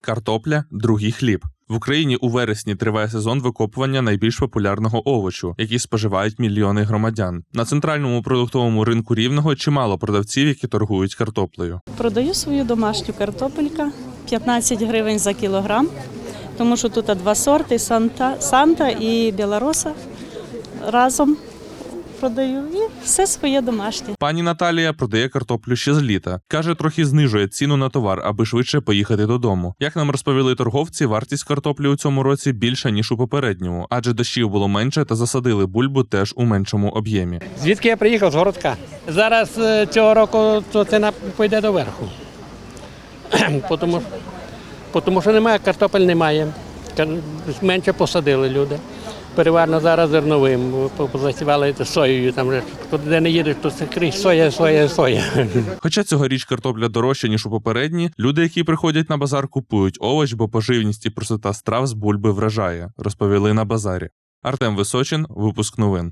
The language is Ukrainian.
Картопля другий хліб. В Україні у вересні триває сезон викопування найбільш популярного овочу, який споживають мільйони громадян. На центральному продуктовому ринку рівного чимало продавців, які торгують картоплею. Продаю свою домашню картопелька 15 гривень за кілограм, тому що тут два сорти Санта, Санта і Білороса разом продаю і все своє домашнє. Пані Наталія продає картоплю ще з літа. каже, трохи знижує ціну на товар, аби швидше поїхати додому. Як нам розповіли торговці, вартість картоплі у цьому році більша ніж у попередньому, адже дощів було менше та засадили бульбу теж у меншому об'ємі. Звідки я приїхав з городка? Зараз е, цього року то ціна пойде до верху. тому, тому що немає, картопель немає. Менше посадили люди. Переважно зараз зерновим, позасівали соєю, там же, куди не їдеш, то це крізь соя, соя, соя. Хоча цьогоріч картопля дорожча ніж у попередні, люди, які приходять на базар, купують овоч, бо поживність і простота страв з бульби вражає, розповіли на базарі. Артем Височин, випуск новин.